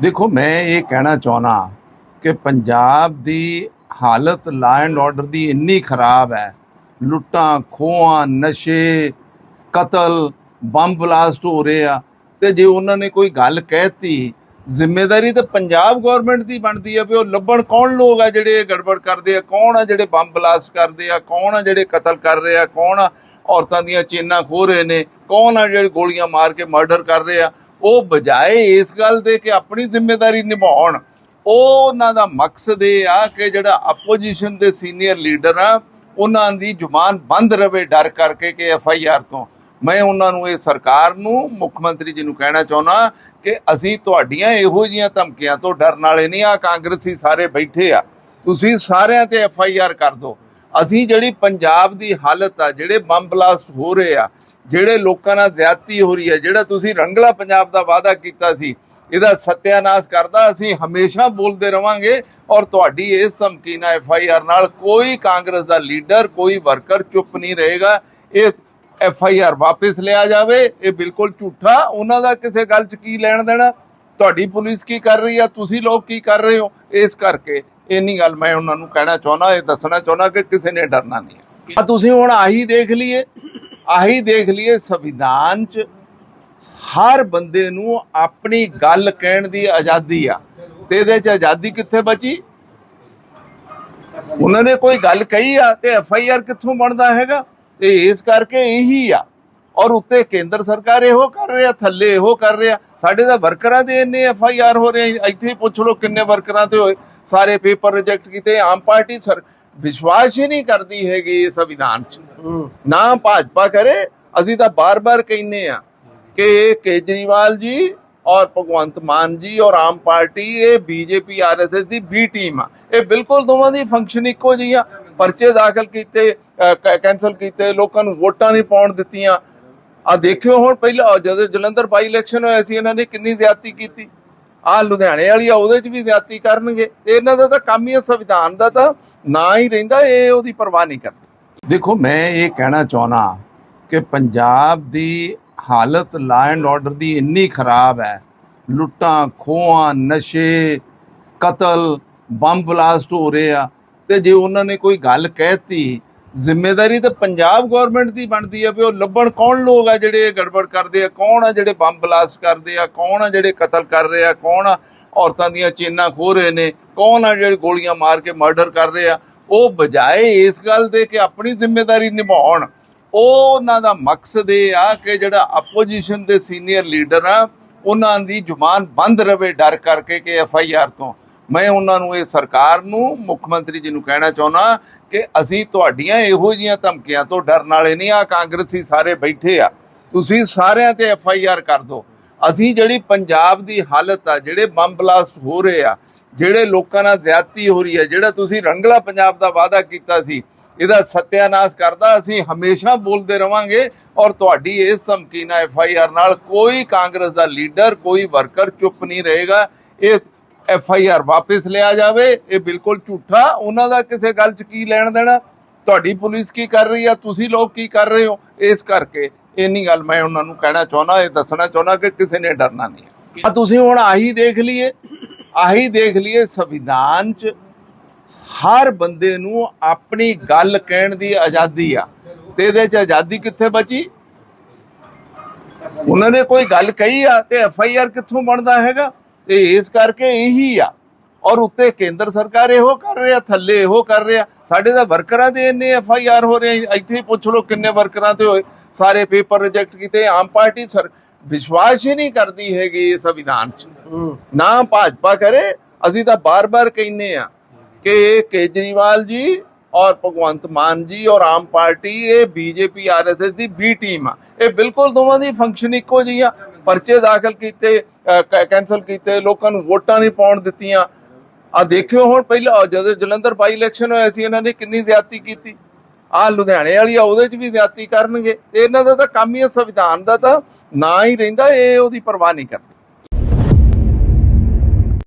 ਦੇਖੋ, ਮੈਂ ਇਹ ਕਹਿਣਾ ਚਾਹਣਾ ਕਿ ਪੰਜਾਬ ਦੀ ਹਾਲਤ ਲਾ ਐਂਡ ਆਰਡਰ ਦੀ ਇੰਨੀ ਖਰਾਬ ਹੈ। ਲੁੱਟਾਂ, ਖੋਹਾਂ, ਨਸ਼ੇ, ਕਤਲ, ਬੰਬ ਬਲਾਸਟ ਹੋ ਰਹੇ ਆ। ਤੇ ਜੇ ਉਹਨਾਂ ਨੇ ਕੋਈ ਗੱਲ ਕਹਿਤੀ, ਜ਼ਿੰਮੇਵਾਰੀ ਤਾਂ ਪੰਜਾਬ ਗਵਰਨਮੈਂਟ ਦੀ ਬਣਦੀ ਹੈ ਵੀ ਉਹ ਲੱਭਣ ਕੌਣ ਲੋਕ ਆ ਜਿਹੜੇ ਗੜਬੜ ਕਰਦੇ ਆ? ਕੌਣ ਆ ਜਿਹੜੇ ਬੰਬ ਬਲਾਸਟ ਕਰਦੇ ਆ? ਕੌਣ ਆ ਜਿਹੜੇ ਕਤਲ ਕਰ ਰਹੇ ਆ? ਕੌਣ ਆ ਔਰਤਾਂ ਦੀਆਂ ਚੇਨਾਂ ਖੋਹ ਰਹੇ ਨੇ? ਕੌਣ ਆ ਜਿਹੜੇ ਗੋਲੀਆਂ ਮਾਰ ਕੇ ਮਰਡਰ ਕਰ ਰਹੇ ਆ? ਉਹ ਬਜਾਏ ਇਸ ਗੱਲ ਦੇ ਕਿ ਆਪਣੀ ਜ਼ਿੰਮੇਵਾਰੀ ਨਿਭਾਉਣ, ਉਹ ਉਹਨਾਂ ਦਾ ਮਕਸਦ ਇਹ ਆ ਕਿ ਜਿਹੜਾ ਆਪੋਜੀਸ਼ਨ ਦੇ ਸੀਨੀਅਰ ਲੀਡਰ ਆ, ਉਹਨਾਂ ਦੀ ਜ਼ੁਬਾਨ ਬੰਦ ਰਵੇ ਡਰ ਕਰਕੇ ਕਿ ਐਫ ਆਈ ਆਰ ਤੋਂ। ਮੈਂ ਉਹਨਾਂ ਨੂੰ, ਇਹ ਸਰਕਾਰ ਨੂੰ, ਮੁੱਖ ਮੰਤਰੀ ਜੀ ਨੂੰ ਕਹਿਣਾ ਚਾਹੁੰਦਾ ਕਿ ਅਸੀਂ ਤੁਹਾਡੀਆਂ ਇਹੋ ਜੀਆਂ ਧਮਕੀਆਂ ਤੋਂ ਡਰਨ ਵਾਲੇ ਨਹੀਂ ਆ, ਕਾਂਗਰਸੀ ਸਾਰੇ ਬੈਠੇ ਆ। ਤੁਸੀਂ ਸਾਰਿਆਂ ਤੇ ਐਫ ਆਈ ਆਰ ਕਰ ਦਿਓ। ਅਸੀਂ ਜਿਹੜੀ ਪੰਜਾਬ ਦੀ ਹਾਲਤ ਆ, ਜਿਹੜੇ ਬੰਬ ਬਲਾਸਟ ਹੋ ਰਹੇ ਆ ਜਿਹੜੇ ਲੋਕਾਂ ਨਾਲ ਜ਼ਿਆਦਤੀ ਹੋ ਰਹੀ ਹੈ, ਜਿਹੜਾ ਤੁਸੀਂ ਰੰਗਲਾ ਪੰਜਾਬ ਦਾ ਵਾਅਦਾ ਕੀਤਾ ਸੀ, ਇਹਦਾ ਸਤਿਆਨਾਸ਼ ਕਰਦਾ, ਅਸੀਂ ਹਮੇਸ਼ਾ ਬੋਲਦੇ ਰਵਾਂਗੇ ਔਰ ਤੁਹਾਡੀ ਇਸ ਧਮਕੀ ਨਾਲ ਐਫ ਆਈ ਆਰ ਨਾਲ ਕੋਈ ਕਾਂਗਰਸ ਦਾ ਲੀਡਰ, ਕੋਈ ਵਰਕਰ ਚੁੱਪ ਨਹੀਂ ਰਹੇਗਾ। ਇਹ ਐਫ ਆਈ ਆਰ ਵਾਪਸ ਲਿਆ ਜਾਵੇ, ਇਹ ਬਿਲਕੁਲ ਝੂਠਾ। ਉਹਨਾਂ ਦਾ ਕਿਸੇ ਗੱਲ 'ਚ ਕੀ ਲੈਣ ਦੇਣਾ? ਤੁਹਾਡੀ ਪੁਲਿਸ ਕੀ ਕਰ ਰਹੀ ਆ? ਤੁਸੀਂ ਲੋਕ ਕੀ ਕਰ ਰਹੇ ਹੋ? ਇਸ ਕਰਕੇ ਇੰਨੀ ਗੱਲ ਮੈਂ ਉਹਨਾਂ ਨੂੰ ਕਹਿਣਾ ਚਾਹੁੰਦਾ, ਇਹ ਦੱਸਣਾ ਚਾਹੁੰਦਾ ਕਿ ਕਿਸੇ ਨੇ ਡਰਨਾ ਨਹੀਂ। ਆ ਤੁਸੀਂ ਹੁਣ ਆਹੀ ਦੇਖ ਲਈਏ ਆਹੀ ਦੇਖ ਲਈਏ, ਸੰਵਿਧਾਨ 'ਚ ਹਰ ਬੰਦੇ ਨੂੰ ਆਪਣੀ ਗੱਲ ਕਹਿਣ ਦੀ ਆਜ਼ਾਦੀ ਆ। ਤੇ ਇਹਦੇ 'ਚ ਆਜ਼ਾਦੀ ਕਿੱਥੇ ਬਚੀ? ਉਹਨਾਂ ਨੇ ਕੋਈ ਗੱਲ ਕਹੀ ਆ ਤੇ ਐਫ ਆਈ ਆਰ ਕਿੱਥੋਂ ਬਣਦਾ ਹੈਗਾ? ਤੇ ਇਸ ਕਰਕੇ ਇਹੀ ਆ। ਔਰ ਉੱਤੇ ਕੇਂਦਰ ਸਰਕਾਰ ਇਹੋ ਕਰ ਰਿਹਾ, ਥੱਲੇ ਇਹੋ ਕਰ ਰਿਹਾ। ਸਾਡੇ ਤਾਂ ਵਰਕਰਾਂ ਦੇ ਇੰਨੇ ਐਫ ਆਈ ਆਰ ਹੋ ਰਹੇ ਇੱਥੇ ਹੀ ਪੁੱਛ ਲਓ ਕਿੰਨੇ ਵਰਕਰਾਂ ਤੇ ਹੋਏ। ਸਾਰੇ ਪੇਪਰ ਰਿਜੈਕਟ ਕੀਤੇ। ਆਮ ਪਾਰਟੀ ਸਰ ਵਿਸ਼ਵਾਸ ਹੀ ਨਹੀਂ ਕਰਦੀ ਹੈਗੀ ਸੰਵਿਧਾਨ 'ਚ। ਨਾ ਭਾਜਪਾ ਕਰੇ ਅਸੀਂ ਤਾਂ ਬਾਰ-ਬਾਰ ਕਹਿੰਨੇ ਆ ਕਿ ਕੇਜਰੀਵਾਲ ਜੀ ਔਰ ਭਗਵੰਤ ਮਾਨ ਜੀ ਔਰ ਆਮ ਪਾਰਟੀ ਇਹ ਬੀਜੇਪੀ ਆਰਐਸਐਸ ਦੀ ਬੀ ਟੀਮ ਆ। ਇਹ ਬਿਲਕੁਲ ਦੋਵਾਂ ਦੀ ਫੰਕਸ਼ਨ ਇੱਕੋ ਜਿਹੀ ਆ। ਪਰਚੇ ਦਾਖਲ ਕੀਤੇ ਕੈਨਸਲ ਕੀਤੇ ਲੋਕਾਂ ਨੂੰ ਵੋਟਾਂ ਨਹੀਂ ਪਾਉਣ ਦਿੱਤੀਆਂ। ਆ ਦੇਖਿਓ ਹੁਣ ਪਹਿਲਾਂ ਜਦੋਂ ਜਲੰਧਰ ਬਾਈ ਇਲੈਕਸ਼ਨ ਹੋਇਆ ਸੀ ਇਹਨਾਂ ਨੇ ਕਿੰਨੀ ਜ਼ਿਆਦਤੀ ਕੀਤੀ। ਆ ਲੁਧਿਆਣੇ ਵਾਲੀ ਆ, ਉਹਦੇ 'ਚ ਵੀ ਜ਼ਿਆਦਤੀ ਕਰਨਗੇ। ਇਹਨਾਂ ਦਾ ਤਾਂ ਕੰਮ ਹੀ ਸੰਵਿਧਾਨ ਦਾ ਤਾਂ ਨਾ ਹੀ ਰਹਿੰਦਾ, ਇਹ ਉਹਦੀ ਪਰਵਾਹ ਨਹੀਂ ਕਰਦੇ। ਦੇਖੋ, ਮੈਂ ਇਹ ਕਹਿਣਾ ਚਾਹਣਾ ਕਿ ਪੰਜਾਬ ਦੀ ਹਾਲਤ ਲਾ ਐਂਡ ਆਰਡਰ ਦੀ ਇੰਨੀ ਖਰਾਬ ਹੈ। ਲੁੱਟਾਂ, ਖੋਹਾਂ, ਨਸ਼ੇ, ਕਤਲ, ਬੰਬ ਬਲਾਸਟ ਹੋ ਰਹੇ ਆ। ਤੇ ਜੇ ਉਹਨਾਂ ਨੇ ਕੋਈ ਗੱਲ ਕਹਿਤੀ ਜ਼ਿੰਮੇਵਾਰੀ ਤਾਂ ਪੰਜਾਬ ਗਵਰਨਮੈਂਟ ਦੀ ਬਣਦੀ ਹੈ ਵੀ ਉਹ ਲੱਭਣ ਕੌਣ ਲੋਕ ਆ ਜਿਹੜੇ ਗੜਬੜ ਕਰਦੇ ਆ, ਕੌਣ ਆ ਜਿਹੜੇ ਬੰਬ ਬਲਾਸਟ ਕਰਦੇ ਆ, ਕੌਣ ਆ ਜਿਹੜੇ ਕਤਲ ਕਰ ਰਹੇ ਆ, ਕੌਣ ਆ ਔਰਤਾਂ ਦੀਆਂ ਚੇਨਾਂ ਖੋਹ ਰਹੇ ਨੇ, ਕੌਣ ਆ ਜਿਹੜੇ ਗੋਲੀਆਂ ਮਾਰ ਕੇ ਮਰਡਰ ਕਰ ਰਹੇ ਆ। ਉਹ ਬਜਾਏ ਇਸ ਗੱਲ ਦੇ ਕਿ ਆਪਣੀ ਜ਼ਿੰਮੇਵਾਰੀ ਨਿਭਾਉਣ। ਉਹਨਾਂ ਦਾ ਮਕਸਦ ਇਹ ਆ ਕਿ ਜਿਹੜਾ ਆਪੋਜੀਸ਼ਨ ਦੇ ਸੀਨੀਅਰ ਲੀਡਰ ਆ, ਉਹਨਾਂ ਦੀ ਜ਼ੁਬਾਨ ਬੰਦ ਰਵੇ ਡਰ ਕਰਕੇ ਕਿ ਐਫ ਆਈ ਆਰ ਤੋਂ। ਮੈਂ ਉਹਨਾਂ ਨੂੰ, ਇਹ ਸਰਕਾਰ ਨੂੰ, ਮੁੱਖ ਮੰਤਰੀ ਜੀ ਨੂੰ ਕਹਿਣਾ ਚਾਹੁੰਦਾ ਕਿ ਅਸੀਂ ਤੁਹਾਡੀਆਂ ਇਹੋ ਜੀਆਂ ਧਮਕੀਆਂ ਤੋਂ ਡਰਨ ਵਾਲੇ ਨਹੀਂ ਆ ਕਾਂਗਰਸੀ ਸਾਰੇ ਬੈਠੇ ਆ। ਤੁਸੀਂ ਸਾਰਿਆਂ ਤੇ ਐਫ ਆਈ ਆਰ ਕਰ ਦਿਓ। ਅਸੀਂ ਜਿਹੜੀ ਪੰਜਾਬ ਦੀ ਹਾਲਤ ਆ, ਜਿਹੜੇ ਬੰਬ ਬਲਾਸਟ ਹੋ ਰਹੇ ਆ, ਜਿਹੜੇ ਲੋਕਾਂ ਨਾਲ ਜ਼ਿਆਦਤੀ ਹੋ ਰਹੀ ਹੈ ਜਿਹੜਾ ਤੁਸੀਂ ਰੰਗਲਾ ਪੰਜਾਬ ਦਾ ਵਾਅਦਾ ਕੀਤਾ ਸੀ, ਇਹਦਾ ਸਤਿਆਨਾਸ਼ ਕਰਦਾ, ਅਸੀਂ ਹਮੇਸ਼ਾ ਬੋਲਦੇ ਰਵਾਂਗੇ ਔਰ ਤੁਹਾਡੀ ਇਸ ਧਮਕੀ ਨਾਲ ਐਫ ਆਈ ਆਰ ਨਾਲ ਕੋਈ ਕਾਂਗਰਸ ਦਾ ਲੀਡਰ, ਕੋਈ ਵਰਕਰ ਚੁੱਪ ਨਹੀਂ ਰਹੇਗਾ। ਇਹ ਐਫ ਆਈ ਆਰ ਵਾਪਸ ਲਿਆ ਜਾਵੇ, ਇਹ ਬਿਲਕੁਲ ਝੂਠਾ। ਉਹਨਾਂ ਦਾ ਕਿਸੇ ਗੱਲ 'ਚ ਕੀ ਲੈਣ ਦੇਣਾ? ਤੁਹਾਡੀ ਪੁਲਿਸ ਕੀ ਕਰ ਰਹੀ ਆ? ਤੁਸੀਂ ਲੋਕ ਕੀ ਕਰ ਰਹੇ ਹੋ? ਇਸ ਕਰਕੇ ਇੰਨੀ ਗੱਲ ਮੈਂ ਉਹਨਾਂ ਨੂੰ ਕਹਿਣਾ ਚਾਹੁੰਦਾ, ਇਹ ਦੱਸਣਾ ਚਾਹੁੰਦਾ ਕਿ ਕਿਸੇ ਨੇ ਡਰਨਾ ਨਹੀਂ ਆ ਤੁਸੀਂ ਹੁਣ ਆਹੀ ਦੇਖ ਲਈਏ, ਆਹੀ ਦੇਖ ਲਈਏ ਸੰਵਿਧਾਨ 'ਚ ਹਰ ਬੰਦੇ ਨੂੰ ਆਪਣੀ ਗੱਲ ਕਹਿਣ ਦੀ ਆਜ਼ਾਦੀ ਆ। ਤੇ ਇਹਦੇ 'ਚ ਆਜ਼ਾਦੀ ਕਿੱਥੇ ਬਚੀ? ਉਹਨਾਂ ਨੇ ਕੋਈ ਗੱਲ ਕਹੀ ਆ ਤੇ ਐਫ ਆਈ ਆਰ ਕਿੱਥੋਂ ਬਣਦਾ ਹੈਗਾ? ਤੇ ਇਸ ਕਰਕੇ ਇਹੀ ਆ। ਔਰ ਉੱਤੇ ਕੇਂਦਰ ਸਰਕਾਰ ਇਹੋ ਕਰ ਰਿਹਾ ਥੱਲੇ ਇਹੋ ਕਰ ਰਿਹਾ। ਸਾਡੇ ਤਾਂ ਵਰਕਰਾਂ ਦੇ ਇੰਨੇ ਐਫ ਆਈ ਆਰ ਹੋ ਰਹੇ। ਇੱਥੇ ਹੀ ਪੁੱਛ ਲਓ ਕਿੰਨੇ ਵਰਕਰਾਂ ਤੇ ਹੋਏ। ਸਾਰੇ ਪੇਪਰ ਰਿਜੈਕਟ ਕੀਤੇ ਆਮ ਪਾਰਟੀ ਸਰ ਵਿਸ਼ਵਾਸ ਹੀ ਨਹੀਂ ਕਰਦੀ ਹੈਗੀ ਸੰਵਿਧਾਨ 'ਚ। ਨਾ ਭਾਜਪਾ ਕਰੇ ਅਸੀਂ ਤਾਂ ਬਾਰ-ਬਾਰ ਕਹਿੰਨੇ ਆ ਕਿ ਇਹ ਕੇਜਰੀਵਾਲ ਜੀ ਔਰ ਭਗਵੰਤ ਮਾਨ ਜੀ ਔਰ ਆਮ ਪਾਰਟੀ ਇਹ ਬੀਜੇਪੀ ਆਰਐਸਐਸ ਦੀ ਬੀ ਟੀਮ ਆ। ਇਹ ਬਿਲਕੁਲ ਦੋਵਾਂ ਦੀ ਫੰਕਸ਼ਨ ਇੱਕੋ ਜਿਹੀ ਆ। ਪਰਚੇ ਦਾਖਲ ਕੀਤੇ ਕੈਨਸਲ ਕੀਤੇ, ਲੋਕਾਂ ਨੂੰ ਵੋਟਾਂ ਨਹੀਂ ਪਾਉਣ ਦਿੱਤੀਆਂ। ਆ ਦੇਖਿਓ ਹੁਣ ਪਹਿਲਾਂ ਜਦੋਂ ਜਲੰਧਰ ਬਾਈ ਇਲੈਕਸ਼ਨ ਹੋਇਆ ਸੀ, ਇਹਨਾਂ ਨੇ ਕਿੰਨੀ ਜ਼ਿਆਦਤੀ ਕੀਤੀ। ਆ ਲੁਧਿਆਣੇ ਵਾਲੀ ਆ, ਉਹਦੇ 'ਚ ਵੀ ਜ਼ਿਆਦਤੀ ਕਰਨਗੇ। ਤੇ ਇਹਨਾਂ ਦਾ ਤਾਂ ਕੰਮ ਹੀ ਸੰਵਿਧਾਨ ਦਾ ਤਾਂ ਨਾ ਹੀ ਰਹਿੰਦਾ, ਇਹ ਉਹਦੀ ਪਰਵਾਹ ਨਹੀਂ ਕਰਦੇ।